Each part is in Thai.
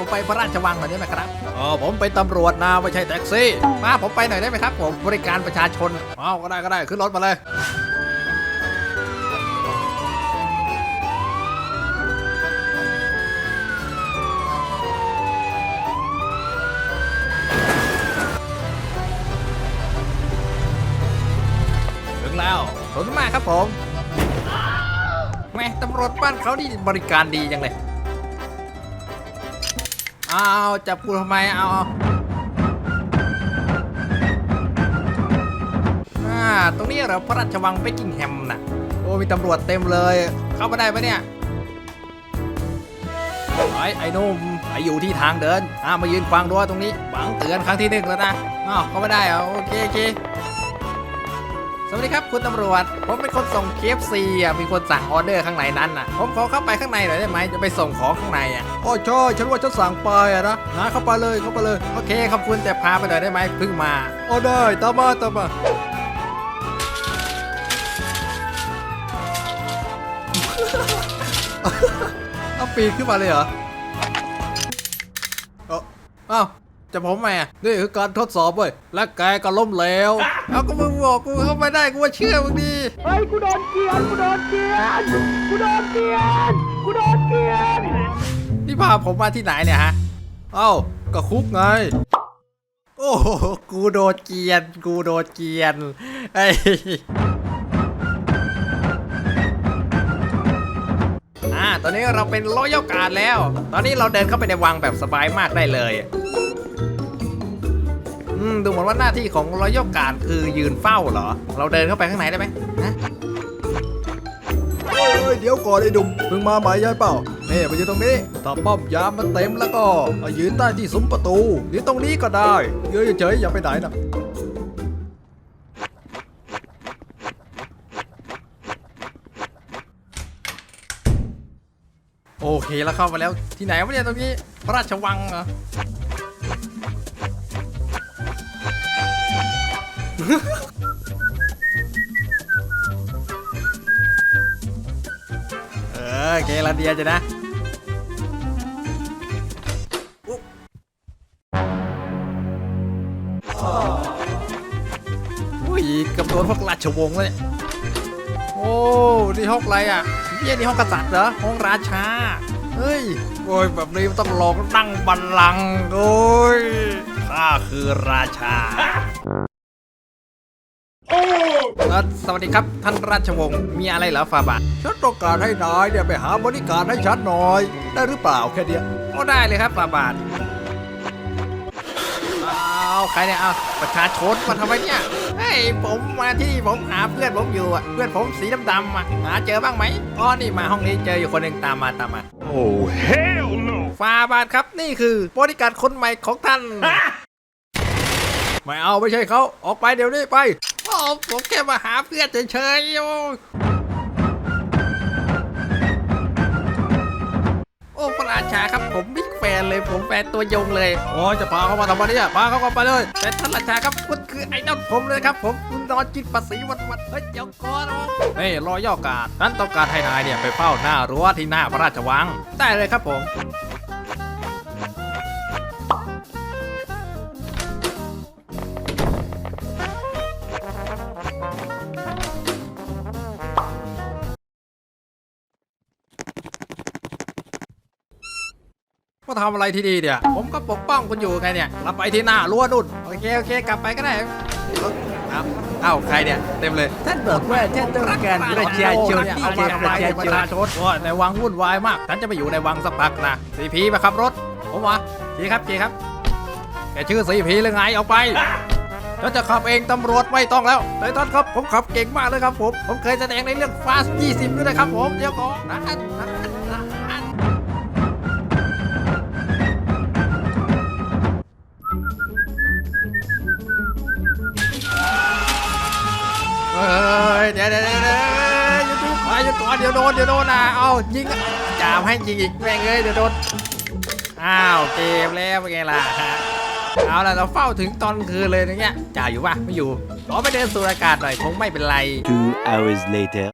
ผมไปพระราชวังหน่อยได้ไหมครับอ๋อผมเป็นตำรวจนะไม่ใช่แท็กซี่พาผมไปหน่อยได้ไหมครับ ผมบริการประชาชนอ๋อก็ได้ก็ได้ขึ้นรถมาเลยถึงแล้วขอบคุณมากครับผมแหม่ตำรวจบ้านเขานี่บริการดีจังเลย เอาจับกูทำไมเอาอ่าตรงนี้เหรอพระราชวังเบกกิงแฮมนะโอ้มีตำรวจเต็มเลย เข้ามาได้ปะเนี่ยไอ้ไอ้นุ่มไอ้อยู่ที่ทางเดินอ่ามายืนฟังด้วยตรงนี้หวังเตือนครั้งที่หนึ่งแล้วนะอ้าวเข้าม่ได้เหรอโอเคโอเค สวัสดีครับคุณตำรวจ ผมเป็นคนส่ง KFC อะมีคนสั่งออเดอร์ข้างในนั้นอะ ผมขอเข้าไปข้างในหน่อยได้ไหมจะไปส่งของข้างในอะโอ้ใช่ฉันว่าฉันสั่งไปอะนะนะเข้าไปเลยเข้าไปเลยโอเคขอบคุณแต่พาไปหน่อยได้ไหมเพิ่งมาโอ้ได้ตามมาตามมาเอาปีนขึ้นมาเลยเหรอเอ้า จะผมไหมอะนี่คือการทดสอบเว้ย และแกก็ล้มเหลวเอาก็มึงบอกกูเข้าไปได้กูว่าเชื่อมึงดี เฮ้ยกูโดนเกลียนกูโดนเกลียนกูโดนเกลียนกูโดนเกลียนนี่พาผมมาที่ไหนเนี่ยฮะ เอ้าก็คุกไง โอ้โหกูโดนเกรียน กูโดนเกรียนไอ้ยอ่าตอนนี้เราเป็นรอยัลการ์ดแล้ว ตอนนี้เราเดินเข้าไปในวังแบบสบายมากได้เลย อืมดูเหมือนว่าหน้าที่ของรอยัลการ์ดคือยืนเฝ้าเหรอ เราเดินเข้าไปข้างในได้ไหมฮะเฮ้ยเดี๋ยวก่อนไอ้ดุมเพิ่งมาใหม่ใช่เปล่านี่มาอยู่ตรงนี้ ถ้าป้อมยามมันเต็มแล้วก็มายืนใต้ที่ซุ้มประตูหรือตรงนี้ก็ได้ยืนเฉยๆอย่าไปไหนนะโอเคแล้วเข้ามาแล้วที่ไหนวะเนี่ยตรงนี้พระราชวังเหรอ เออเกลาเดียจะนะอุ้ยกับโดนพวกราชวงศ์เลยโอ้นี่ห้องอะไรอะเยี่ยนี่ห้องกษัตริย์เหรอห้องราชาเฮ้ยโอ้ยแบบนี้ต้องลองนั่งบัลลังก์โอ้ยข้าคือราชา สวัสดีครับท่านราชวงศ์มีอะไรเหรอฟาบาทฉันต้องการให้นายเนี่ยไปหาบริการให้ฉันหน่อย ได้หรือเปล่าแค่เนี้ยโอ้ได้เลยครับฟาบาทเอาใครเนี่ยเอาประชาชนมาทำไมเนี่ยเฮ้ยผมมาที่นี่ผมหาเพื่อนผมอยู่อะเพื่อนผมสีดำๆอะหาเจอบ้างไหมอ๋อนี่มาห้องนี้เจออยู่คนหนึ่งตามมาตามมา Oh, hell no! ฟาบาทครับนี่คือบริการคนใหม่ของท่านไม่เอาไม่ใช่เขาออกไปเดี๋ยวนี้ไปโอ้ ผมแค่มาหาเพื่อนเฉยๆโอ้โอ้พระราชาครับผมบิ๊กแฟนเลยผมแฟนตัวยงเลยโอ้จะพาเขามาทำอะไรเนี่ยพาเขาเข้าไปเลยแต่ท่านราชาครับคุณคือไอดอลผมเลยครับ ผมคุณนอนกินภาษีวันๆเฮ้ยเดี๋ยวก่อนเฮ้ยรอย่อการท่านต้องการให้นายเนี่ยไปเฝ้าหน้ารั้วที่หน้าพระราชวัง ได้เลยครับผม มาทำอะไรที่ดีเนี่ยผมก็ปกป้องคุณอยู่ไงเนี่ยเราไปที่หน้ารั้วนุ่นโอเคโอเคกลับไปก็ได้เอาเอ้าใครเนี่ยเต็มเลยท่านบอกว่าท่านต้องการประชาชนที่เอาจะมาทำปไมระชาประชนชาชนโอ้ยในวังวุ่นวายมากฉันจะไปอยู่ในวังสักพักนะสีพีมาขับรถผมวะจีครับจีครับแกชื่อสีพีหรือไงออกไปแล้วจะขับเองตำรวจไม่ต้องแล้วแต่ท่านครับผมขับเก่งมากเลยครับผม ผมเคยแสดงในเรื่อง Fast 20ด้วยนะครับผมเดี๋ยวก่อนนะ ยวโดนเดี๋ยวโดนอะเอายิงจ่าให้ยิงอีกแม่งเลยเดี๋ยวโดนอ้าวเกมแล้วเป็นไงล่ะเอาล่ะเราเฝ้าถึงตอนคืนเลยนะเงี้ยจ่าอยู่ปะไม่อยู่ขอไปเดินสูดอากาศหน่อยคงไม่เป็นไร Two hours later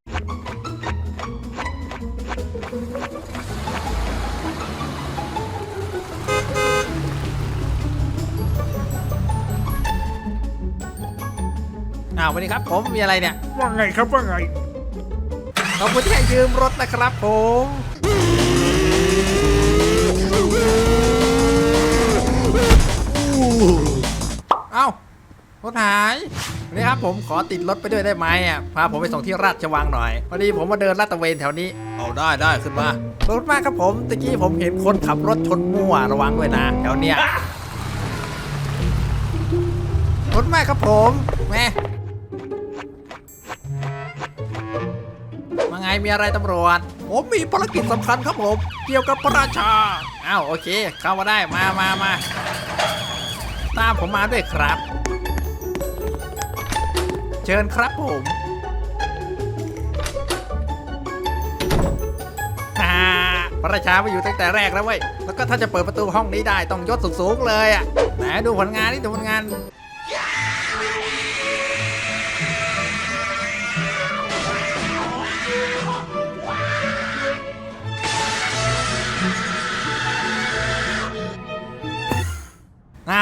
อ้าววันนี้ครับผมมีอะไรเนี่ยว่าไงครับว่าไง ขอบคุณที่ให้ยืมรถนะครับผมเอ้ารถหายวันนี้ครับผมขอติดรถไปด้วยได้ไหมอะพาผมไปส่งที่ราชวังหน่อยพอดีผมมาเดินลาดตระเวนแถวนี้เอาได้ได้ขึ้นมาขอบคุณมากครับผมตะกี้ผมเห็นคนขับรถชนมั่วระวังด้วยนะแถวเนี้ยขอบคุณมากครับผมแม่ มาไงมีอะไรตำรวจ ผมมีภารกิจสำคัญครับผม เกี่ยวกับพระราชา อ้าวโอเค เข้ามาได้มามามาตามผมมาด้วยครับ เชิญครับผมฮ่าพระราชามาอยู่ตั้งแต่แรกแล้วเว้ย แล้วก็ถ้าจะเปิดประตูห้องนี้ได้ต้องยศสูงๆเลยอะ ไหนดูผลงานนี่ดูผลงาน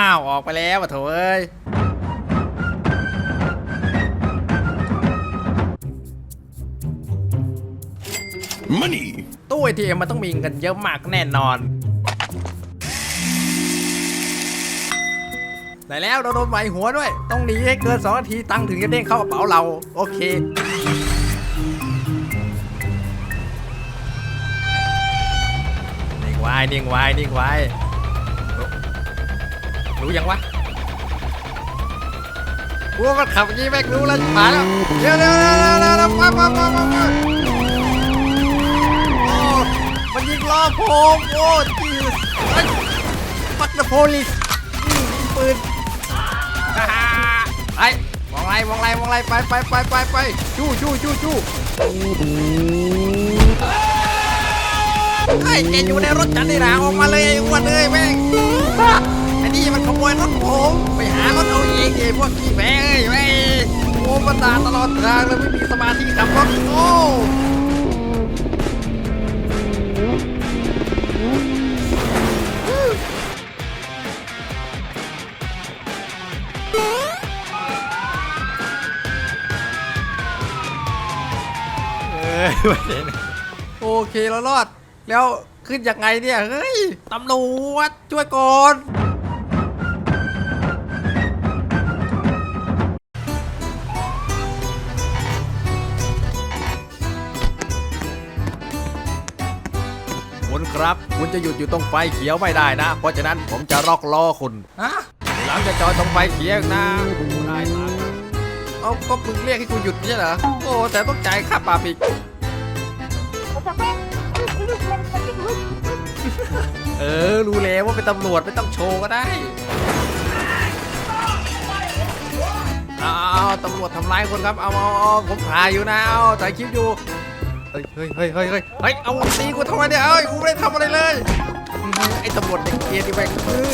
าวออกไปแล้วอะโถเอ้ย Money. ตู้ ATM มันต้องมีเงินเยอะมากแน่นอนได้แล้วเราโดนไหวหัวด้วย ต้องหนีให้เกิน2นาทีตังค์ถึงจะเด้งเข้ากระเป๋าเรา โอเค นิ่งไว้นิ่งไว้นิ่งไว้ รู้ยังวะกูว่ามันขับอย่างนี้แม่งรู้แล้วผ่าแล้วเดี๋ยวเดี๋ยวเดี๋ยวเดี๋ยวเดี๋ยวปั๊บปั๊บปั๊บปั๊บโอ้มันยิงล้อผมโอ้จีสปักเดอะโพลิสปืนฮ่าฮ่าไปมองไรมองไรมองไรไปไปไปไปไปชู้ชู้ชู้ชู้ไอ้แกอยู่ในรถฉันนี่นะออกมาเลยไอ้วนเลยแม่ง นี่มันขโมยรถผม ไปหารถเอาเองไอ้พวกขี้แพ้เอ้ยแม่งโอ้มันด่าตลอดทางเลยไม่มีสมาธิขับรถโอ้โอเคเรารอด แล้วขึ้นยังไงเนี่ย เฮ้ย ตำรวจช่วยก่อน ครับคุณจะหยุดอยู่ตรงไฟเขียวไม่ได้นะ เพราะฉะนั้นผมจะล็อกล้อคุณฮะหลังจะจอดตรงไฟเขียวนะได้ตามนั้นเอาก็มึงเรียกให้กูหยุดไม่ใช่เหรอโอ้แต่ต้องจ่ายค่าปรับอีก เออ รู้แล้วว่าเป็นตำรวจไม่ต้องโชว์ก็ได้เอาเอาตำรวจทำร้ายคนครับ เอาเอาเอาผมถ่ายอยู่นะเอาถ่ายคลิปอยู่เฮ้ยเฮ้ยเฮ้ยเฮ้ยเฮ้ยเฮ้ยเอาตีกูทำไมเนี่ยเอ้ยกูไม่ได้ทำอะไรเลยไอ้ตำรวจเด็กเกียร์ดิแม่งเออ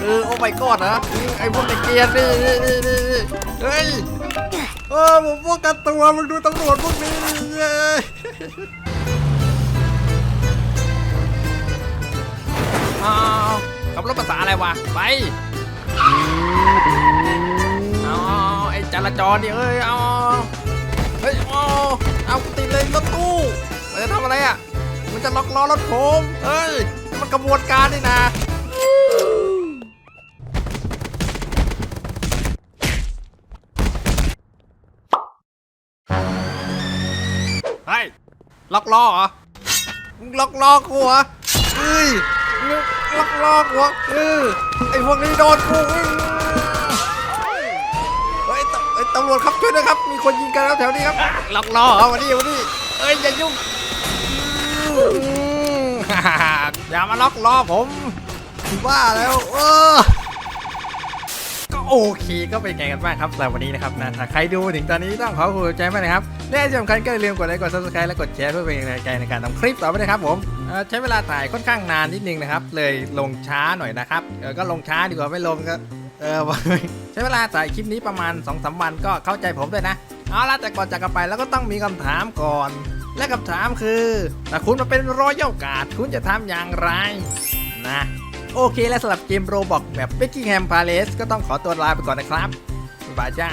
เออโอ้ไม่กอดนะไอ้พวกเด็กเกียร์นี่เฮ้ยเออผมป้องกันตัวมึงดูตำรวจพวกนี้เอาขับรถภาษาอะไรวะไปเอาไอ้จราจรนี่เอ้ยเอาเฮ้ยเอา เอาติดเลยรถตู้มันจะทำอะไรอะ มันจะล็อกล้อรถผมเฮ้ย มันกระบวนการนี่นะเฮ้ยล็อกล้อเหรอมึงล็อกล้อกูเหรอเฮ้ยล็อกล้อกูเอเอไอพวกนี้โดนกูเฮ้ย ตเฮ้ยตำรวจครับช่วยด้วยครับ มีคนยิงกันแล้วแถวนี้ครับล็อกล้อเหรอวันนี้วันนี้เอ้ยอย่ายุ่งอื้อฮ่าฮ่าฮ่าอย่ามาล็อกล้อผมว่าแล้วเออก็โอเคก็เป็นไงกันบ้างครับสำหรับวันนี้นะครับนะถ้าใครดูถึงตอนนี้ต้องขอขอบคุณใจมากนะครับและที่สำคัญก็อย่าลืมกดไลค์กด subscribe และกดแชร์เพื่อเป็นกำลังใจในการทำคลิปต่อไปนะครับผมเอ่อใช้เวลาถ่ายค่อนข้างนานนิดนึงนะครับ เลยลงช้าหน่อยนะครับเออก็ลงช้าดีกว่าไม่ลงก็ เออใช้เวลาถ่ายคลิปนี้ประมาณ2อสวันก็เข้าใจผมด้วยนะ เอาละแต่ก่อนจากกันไปแล้วก็ต้องมีคำถามก่อน และคำถามคือถ้าคุณมาเป็นรอยัลการ์ดคุณจะทำอย่างไรนะโอเคและสำหรับเกมโรบอกแบบ Beckingham Palace ก็ต้องขอตัวลาไปก่อนนะครับบายจ้า